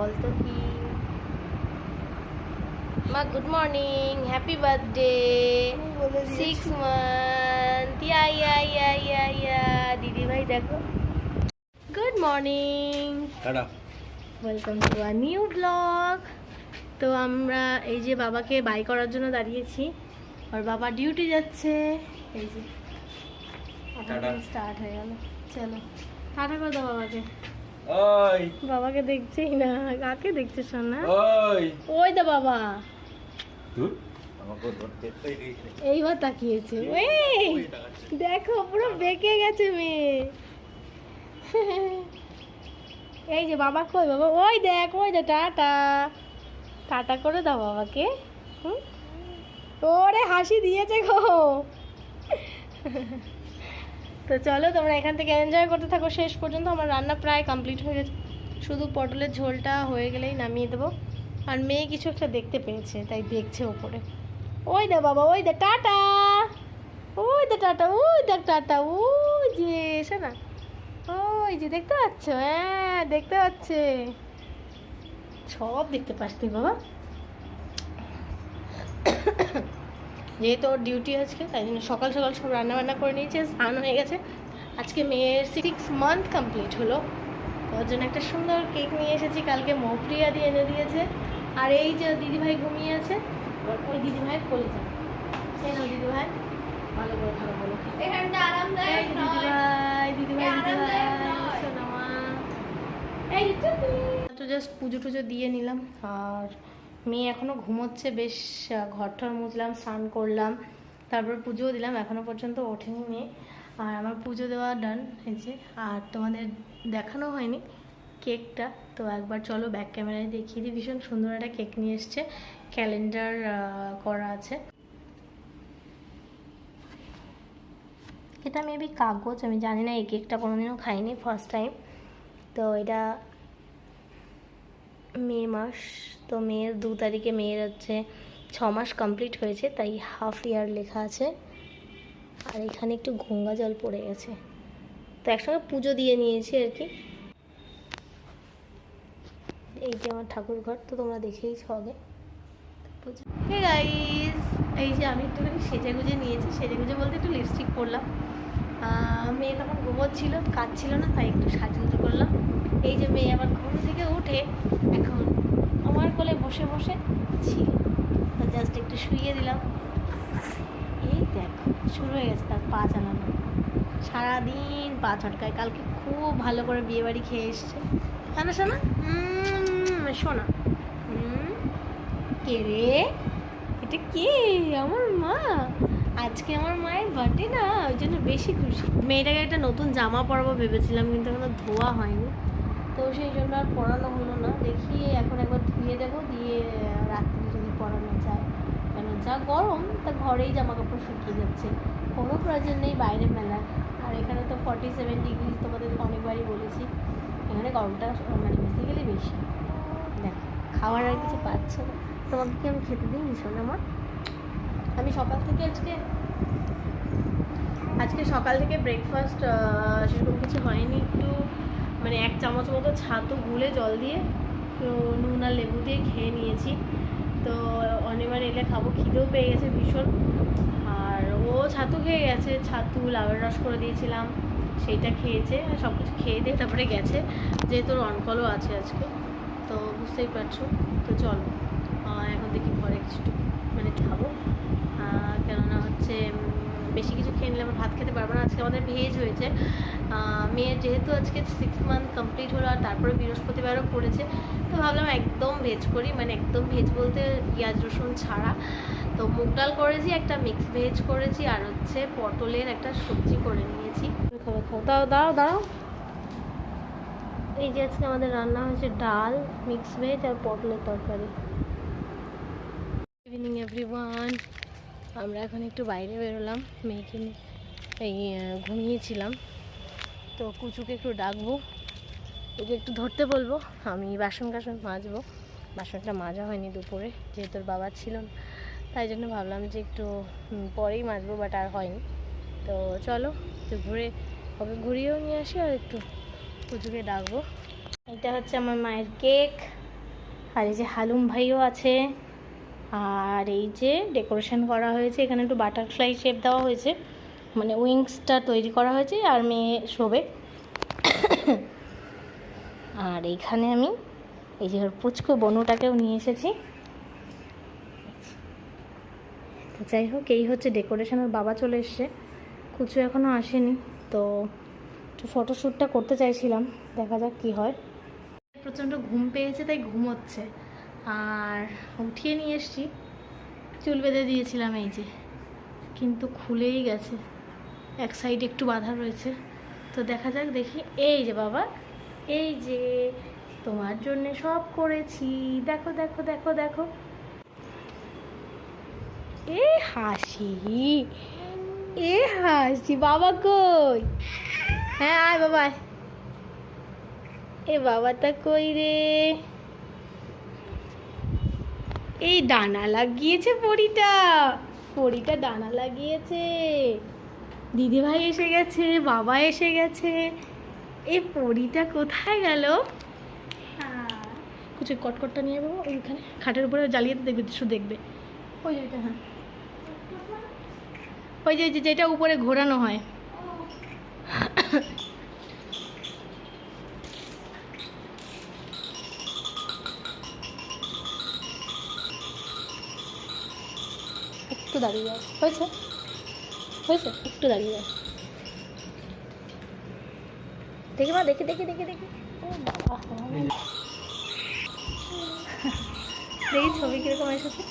বলতো কি? মা good morning happy birthday six month yeah yeah yeah yeah yeah দিদি ভাই দেখো। Good morning welcome to a new blog তো আমরা এই যে বাবাকে বাই করার জন্য দাঁড়িয়েছি। আর বাবা ডিউটি যাচ্ছে। এই যে। স্টার্ট হয়ে গেল। চলো টাটা করে দাও বাবাকে। ওই। বাবাকে দেখছেই না। কাকে দেখছে সোনা? ওই। ওই দা বাবা। এই। এইবার তাকিয়েছে। এই দেখো পুরো বেঁকে গেছে মেয়ে। এই যে বাবা কই? বাবা ওই দেখ ওই দে টাটা। টাটা করে দাও বাবাকে। হুম? ওরে হাসি দিয়েছে গো। তো চলো তোমরা এখান থেকে এনজয় করতে থাকো। শেষ পর্যন্ত আমার রান্না প্রায় কমপ্লিট হয়ে গেছে। শুধু পটলের ঝোলটা হয়ে গেলেই নামিয়ে দেবো। আর মেয়ে কিছু একটা দেখতে পেয়েছে, তাই দেখছে ওপরে ওই দে বাবা, ওই দে টাটা! ওই দে টাটা, ওই দেখ টাটা, ওই যে এসে না ওই যে, দেখতে পাচ্ছ? হ্যাঁ দেখতে পাচ্ছে। সব দেখতে পাচ্ছি বাবা। যেহেতু ওর ডিউটি আজকে তাই জন্য সকাল সকাল সব রান্না বান্না করে নিয়েছে স্নান হয়ে গেছে। আজকে মেয়ের সিক্স মান্থ কমপ্লিট হলো। ওর জন্য একটা সুন্দর কেক নিয়ে এসেছি কালকে মৌপ্রিয়া দিয়ে এনে দিয়েছে। আর এই যে দিদিভাই ঘুমিয়ে আছে ওই দিদিভাইয়ের কোলে যান সেই নাও দিদিভাই ভালো করে ভালো বলো। দিদিভাই দিদিভাই দিদিভাই তো জাস্ট পুজো টুজো দিয়ে নিলাম আর মেয়ে এখনও ঘুমোচ্ছে বেশ আহ, ঘর টর মুছলাম স্নান করলাম তারপর পুজোও দিলাম এখনও পর্যন্ত ওঠেনি মেয়ে। আর আমার পুজো দেওয়া ডান হয়েছে আর তোমাদের দেখানো হয়নি কেকটা তো একবার চলো ব্যাক ক্যামেরায় দেখিয়ে দিই ভীষণ সুন্দর একটা কেক নিয়ে এসছে ক্যালেন্ডার করা আছে। এটা মেবি কাগজ আমি জানি না এই কেকটা কোনোদিনও খাইনি ফার্স্ট টাইম তো এটা মে মাস, তো মেয়ের দু তারিখে মেয়ের হচ্ছে ছ মাস কমপ্লিট হয়েছে, তাই হাফ ইয়ার লেখা আছে। আর এখানে একটু গঙ্গা জল পড়ে গেছে। তো একসঙ্গে পুজো দিয়ে নিয়েছি আর কি। এই যে আমার ঠাকুর ঘর, তো তোমরা দেখেইছো আগে। গাইস এই যে আমি একটুখানি সেজে গুজে নিয়েছি। সেজে গুজে বলতে একটু লিপস্টিক পরলাম। মেয়ে তখন ঘুমোচ্ছিল ছিল না, তাই একটু সাজুগুজু করলাম। এই যে মেয়ে আমার ঘুম থেকে উঠে এখন আমার কোলে বসে বসে ছিল তো জাস্ট একটু শুইয়ে দিলাম। এই দেখ, শুরু হয়ে গেছে তার পা চালানো। সারাদিন পা ছটকায়। কালকে খুব ভালো করে বিয়ে বাড়ি খেয়ে এসছে। শোনা শোনা শোনা কে রে? এটা কে? আমার মা। আজকে আমার মায়ের বার্থডে না, ওই জন্য বেশি খুশি। মেয়েটাকে একটা নতুন জামা পরাবো ভেবেছিলাম, কিন্তু এখনও ধোয়া হয়নি। তো সেই জন্য আর পরানো হলো না। দেখি এখন একবার ধুয়ে দেবো, দিয়ে রাত্রে যদি পরানো যায়। কেন, যা গরম, তা ঘরেই জামা কাপড় শুকিয়ে যাচ্ছে। কোনো প্রয়োজন নেই বাইরে মেলার আর এখানে তো ফর্টি সেভেন ডিগ্রি তোমাদের অনেকবারই বলেছি। এখানে গরমটা মানে বেসিক্যালি বেশি। দেখো, খাওয়ার আর কিছু পাচ্ছ না। তোমাকে কি আমি খেতে দিই শোনা আমার আমি সকাল থেকে আজকে আজকে সকাল থেকে ব্রেকফাস্ট সেরকম কিছু হয়নি। একটু মানে এক চামচ মতো ছাতু গুলে জল দিয়ে নুন আর লেবু দিয়ে খেয়ে নিয়েছি। তো অনেকবার এলে খাব, খিদেও পেয়ে গেছে ভীষণ। আর ও ছাতু খেয়ে গেছে, ছাতু, লাউয়ের রস করে দিয়েছিলাম, সেইটা খেয়েছে, আর সব কিছু খেয়ে দিয়ে তারপরে গেছে। যেহেতু অনকলও আছে আজকে, তো বুঝতেই পারছ। তো চলো এখন দেখি ঘরে কিছু মানে খাব। কেননা হচ্ছে বেশি কিছু খেয়ে নিলে আমরা ভাত খেতে পারব না। আজকে আমাদের ভেজ হয়েছে। মেয়ের যেহেতু আজকে সিক্স মান্থ কমপ্লিট হলো আর তারপরে বৃহস্পতিবারও পড়েছে তো ভাবলাম একদম ভেজ করি। মানে একদম ভেজ বলতে পেঁয়াজ রসুন ছাড়া। তো মুগ ডাল করেছি একটা মিক্স ভেজ করেছি আর হচ্ছে পটলের একটা সবজি করে নিয়েছি। খাবে খাও দাও দাও দাও। এই যে আজকে আমাদের রান্না হয়েছে ডাল মিক্স ভেজ আর পটলের তরকারি। ইভিনিং এভরিওয়ান আমরা এখন একটু বাইরে বেরোলাম, মেয়েকে এই ঘুমিয়েছিলাম। তো কুচুকে একটু ডাকবো, ওকে একটু ধরতে বলব। আমি বাসন কাসন মাজবো। বাসনটা মাজা হয়নি দুপুরে, যেহেতু বাবা ছিল না। তাই জন্য ভাবলাম যে একটু পরেই মাজবো বাট আর হয়নি। তো চলো ঘুরে, ওকে ঘুরিয়েও নিয়ে আসি আর একটু কুচুকে ডাকবো। এটা হচ্ছে আমার মায়ের কেক। আর এই যে হালুম ভাইও আছে। আর এই যে ডেকোরেশন করা হয়েছে, এখানে একটু বাটারফ্লাই শেপ দেওয়া হয়েছে মানে উইংসটা তৈরি করা হয়েছে আর মেয়ে শোবে। আর এইখানে আমি এই যে পুচকু বনুটাকেও নিয়ে এসেছি। তো যাই হোক, এই হচ্ছে ডেকোরেশনের বাবা চলে এসছে। কুচু এখনও আসেনি, তো একটু ফটোশ্যুটটা করতে চাইছিলাম, দেখা যাক কি হয়। প্রচণ্ড ঘুম পেয়েছে, তাই ঘুমোচ্ছে। আর উঠিয়ে নিয়ে এসছি। চুল বেঁধে দিয়েছিলাম এই যে, কিন্তু খুলেই গেছে। এক সাইড একটু বাধা রয়েছে। তো দেখা যাক, দেখি। এই যে বাবা, এই যে তোমার জন্য সব করেছি। দেখো দেখো দেখো দেখো। এ হাসি এ হাসি, বাবা কই? হ্যাঁ আয় বাবা। এ বাবাটা কই রে? এই ডানা লাগিয়েছে পরিটা। পরিটা ডানা লাগিয়েছে। দিদিভাই এসে গেছে বাবা এসে গেছে। এই পরিটা কোথায় গেল? কিছু কটকটটা নিয়ে যাব ওইখানে খাটের উপরে জ্বালিয়ে দেখবে শুধু দেখবে। ওই যে হ্যাঁ। ওই যে যেটা উপরে ঘোরানো হয়। দাঁড়িয়ে যাও হয়েছে? হয়েছে? একটু দাঁড়িয়ে যাও দেখি মা দেখি দেখি দেখি দেখি। ও বাবা। দেখি ছবি কীরকম এসেছে।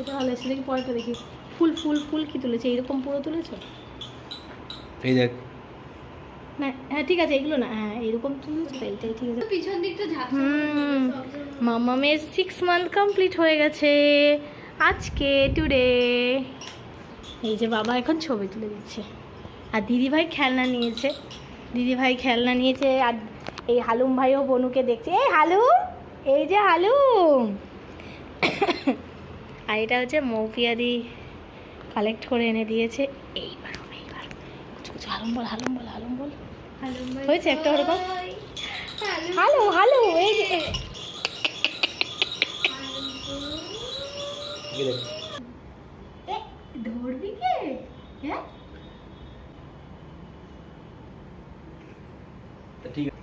এটা ভালো এসেছে। দেখি দেখি। ফুল ফুল ফুল কি তুলেছে? এইরকম পুরো তুলেছো? এই দেখ। না হ্যাঁ ঠিক আছে এগুলো না। হ্যাঁ এরকম তুলেছো। তাই তাই ঠিক আছে। পিছন দিকটা ঝাঁক হুম। মামামের সিক্স মান্থ কমপ্লিট হয়ে গেছে। আজকে টুডে এই যে বাবা এখন ছবি তুলে দিচ্ছে। আর দিদিভাই খেলনা নিয়েছে। দিদিভাই খেলনা নিয়েছে আর এই হালুম ভাইও বনুকে দেখছে। এই হালুম এই যে হালুম। আর এটা হচ্ছে মৌপিয়াদি কালেক্ট করে এনে দিয়েছে। এইবার এইবার। কিছু কিছু হালুম বল হালুম বল হালুম বল। হয়েছে একটা ওরকম? হালু হালু এই যে এই দেখ এ, ধরবি কে হ্যাঁ তা ঠিক আছে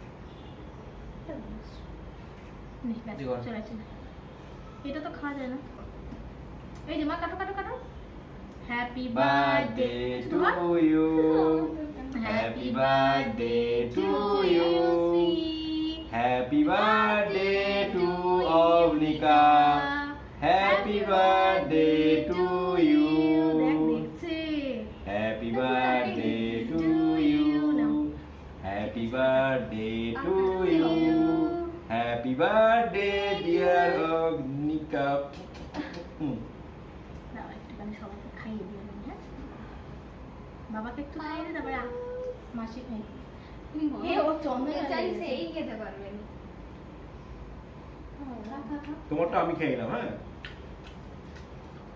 নে, ব্যাস, দিবা। চলে আসছে। এটা তো খাওয়া যায় না এই যে মা কাটো কাটো কাটো happy birthday birthday to you happy birthday to you happy birthday to Avnika happy birthday to you happy birthday to you happy birthday to you happy birthday dear দিয়ে হ্যাঁ বাবাকে একটু খাইয়ে দে তারপরে মাসি খাই তোমারটা আমি খেয়ে নিলাম হ্যাঁ হুম তোমার মুখে দাও, আমার বড় খাওয়া যাবে তুমি হুম, সুন্দর কেকটা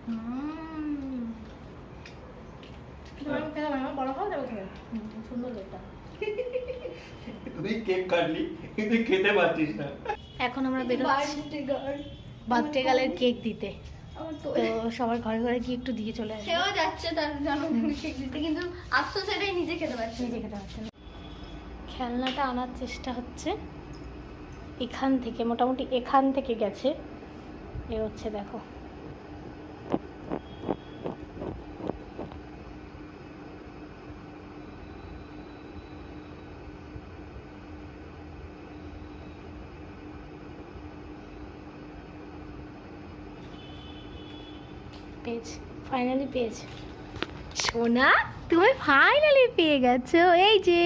তুই কেক কাটলি কিন্তু খেতে পারছিস না। এখন আমরা বেরোচ্ছি। বার্থডে গালের কেক দিতে। তো সবার ঘরে ঘরে গিয়ে একটু দিয়ে চলে সেও যাচ্ছে তার জন্মদিনে কেক দিতে কিন্তু আফসোস এটাই নিজে খেতে পারছে নিজে খেতে পারছে না। খেলনাটা আনার চেষ্টা হচ্ছে। এখান থেকে মোটামুটি এখান থেকে গেছে। এ হচ্ছে দেখো। পেয়েছি ফাইনালি পেয়েছি। সোনা তুমি ফাইনালি পেয়ে গেছো এই যে।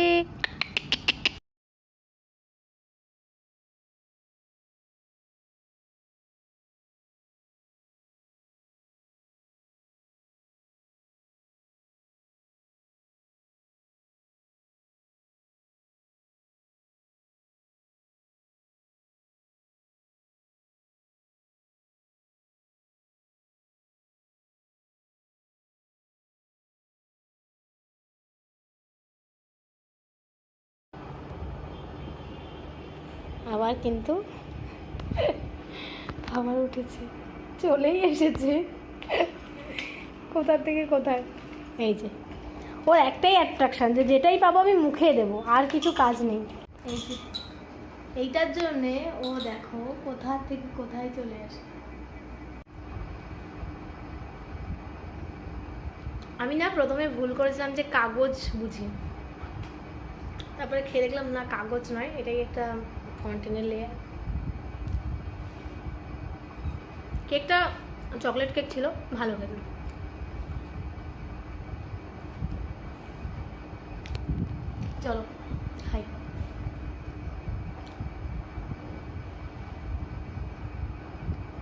আবার কিন্তু আবার উঠেছে। চলেই এসেছে। কোথা থেকে কোথায়? এই যে। ওর একটাই অ্যাট্রাকশন যে যেটাই পাবো আমি মুখে দেবো, আর কিছু কাজ নেই। এইটার জন্যে ও দেখো কোথা থেকে কোথায় চলে আসে। আমি না প্রথমে ভুল করেছিলাম যে কাগজ বুঝি। তারপরে খেয়ে দেখলাম না, কাগজ নয়, এটাই একটা লেয়ার কেকটা চকলেট কেক ছিল ভালো খেতে। চলো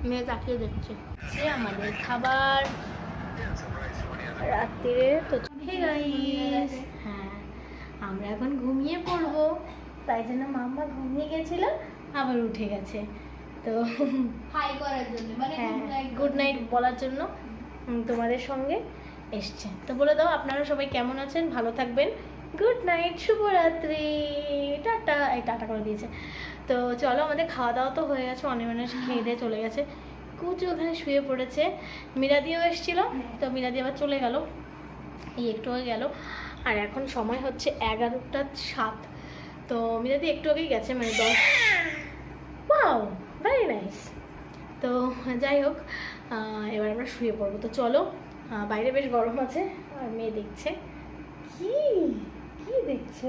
মেয়ে তাকিয়ে দেখছে। সে আমাদের খাবার। রাত্রিরে তো হ্যাঁ আমরা এখন ঘুমিয়ে পড়ব। তাই জন্য মাম্মা ঘুমিয়ে গেছিল আবার উঠে গেছে। তো হাই করার জন্য মানে হ্যাঁ গুড নাইট বলার জন্য তোমাদের সঙ্গে এসছে। তো বলে দাও আপনারা সবাই কেমন আছেন? ভালো থাকবেন। গুড নাইট শুভরাত্রি। টাটা। এই টাটা করে দিয়েছে। তো চলো আমাদের খাওয়া দাওয়া তো হয়ে গেছে অনেক অনেক খেয়ে দিয়ে চলে গেছে। কুচু ওখানে শুয়ে পড়েছে। মিরাদিও এসেছিল। তো মিরাদি আবার চলে গেল। এই একটু হয়ে গেল। আর এখন সময় হচ্ছে এগারোটা সাত। তো মিরাদি একটু আগেই গেছে মানে ওয়াও ভেরি নাইস তো যাই হোক এবার আমরা শুয়ে পড়ব। তো চলো বাইরে বেশ গরম আছে, আর মেয়ে দেখছে। কি? কি দেখছ?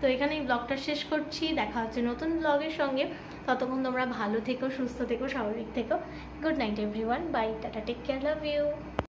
তো এখানেই ব্লগটা শেষ করছি। দেখা হচ্ছে নতুন ব্লগের সঙ্গে। ততক্ষণ তোমরা ভালো থেকো, সুস্থ থেকো, স্বাভাবিক থেকো। Good night everyone bye tata take care love you